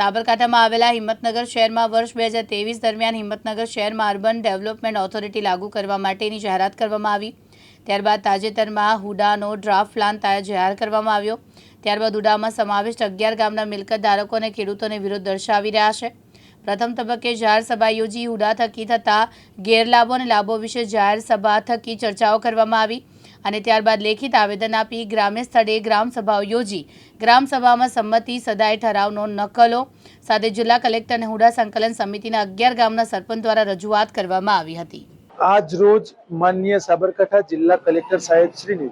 સાબરકાંઠામાં આવેલા હિંમતનગર શહેરમાં વર્ષ બે હજાર ત્રેવીસ દરમિયાન હિંમતનગર શહેરમાં અર્બન ડેવલપમેન્ટ ઓથોરિટી લાગુ કરવા માટેની જાહેરાત કરવામાં આવી. ત્યારબાદ તાજેતરમાં હુડાનો ડ્રાફ્ટ પ્લાન જાહેર કરવામાં આવ્યો. ત્યારબાદ હુડામાં સમાવિષ્ટ અગિયાર ગામના મિલકત ધારકો અને ખેડૂતોને વિરોધ દર્શાવી રહ્યા છે. પ્રથમ તબક્કે જાહેર સભા યોજી હુડા થકી થતા ગેરલાભો અને લાભો વિશે જાહેર સભા થકી ચર્ચાઓ કરવામાં આવી. અને ત્યારબાદ લેખિત આવેદન આપી ગ્રામ્ય સ્થળે ગ્રામ સભાઓ યોજી. ગ્રામસભામાં સંમતિ સદાય ઠરાવનો નકલો સાથે જિલ્લા કલેક્ટર અને હુડા સંકલન સમિતિના અગિયાર ગામના સરપંચ દ્વારા રજૂઆત કરવામાં આવી હતી. આજ રોજ માન્ય સાબરકાંઠા જિલ્લા કલેક્ટર સાહેબશ્રીને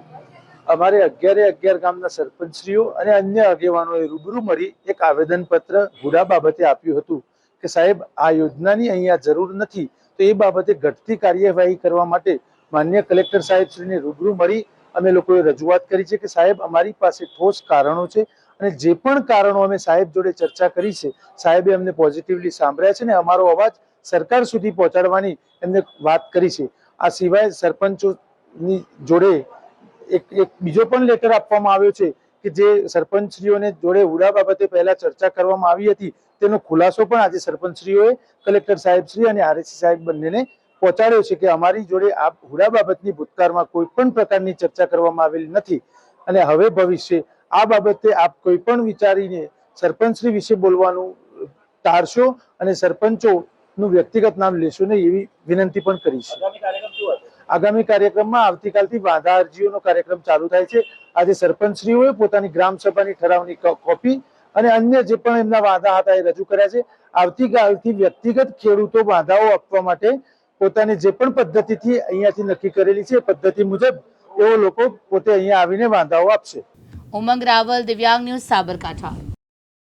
અમારે અગિયારે અગિયાર ગામના સરપંચશ્રીઓ અને અન્ય આગેવાનોએ રૂબરૂ મળી એક આવેદનપત્ર હુડા બાબતે આપ્યું હતું કે સાહેબ, આ યોજનાની અહીંયા જરૂર નથી, તો એ બાબતે ઘટતી કાર્યવાહી કરવા માટે માન્ય કલેક્ટર સાહેબશ્રીને રૂબરૂ મળી અમે લોકોએ રજૂઆત કરી છે કે સાહેબ, અમારી પાસે ઠોસ કારણો છે અને જે પણ કારણો અમે સાહેબ જોડે ચર્ચા કરી છે, સાહેબે અમને પોઝિટિવલી સાંભળ્યા છે ને અમારો અવાજ સરકાર સુધી પહોંચાડવાની એમને વાત કરી છે. આ સિવાય સરપંચોની જોડે એક એક બીજો પણ લેટર આપવામાં આવ્યો છે કે જે સરપંચશ્રીઓને જોડે ઉડા બાબતે પહેલા ચર્ચા કરવામાં આવી હતી, તેનો ખુલાસો પણ આજે સરપંચશ્રીઓએ, કલેક્ટર સાહેબશ્રી અને આરએસી સાહેબ બંનેને પહોંચાડ્યો છે કે અમારી જોડે આ હુડા બાબતની ભૂતકાળમાં કોઈ પણ પ્રકારની ચર્ચા કરવામાં આવેલી નથી. અને હવે ભવિષ્ય આ બાબતે આપ કોઈ પણ વિચારીને સરપંચશ્રી વિશે બોલવાનું ટાળશો અને સરપંચોનું વ્યક્તિગત નામ લેશો નહીં એવી વિનંતી પણ કરી છે આગામી કાર્યક્રમમાં આવતીકાલથી વાંધા અરજીઓનો કાર્યક્રમ ચાલુ થાય છે. આજે સરપંચશ્રીઓએ પોતાની ગ્રામ સભાની ઠરાવની કોપી અને અન્ય જે પણ એમના વાંધા હતા એ રજૂ કર્યા છે. આવતીકાલથી વ્યક્તિગત ખેડૂતો વાંધાઓ આપવા માટે પોતાની જે પણ પદ્ધતિથી અહીંયાથી નક્કી કરેલી છે પદ્ધતિ મુજબ એવો લોકો પોતે અહીંયા આવીને વાંધાઓ આપશે. ઉમંગ રાવલ, દિવ્યાંગ ન્યૂઝ સાબરકાંઠા.